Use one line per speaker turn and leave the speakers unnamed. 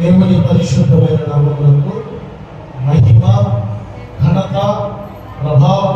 దేవుని పరిశుద్ధమైన నామములకు మహిమ ఘనత ప్రభావం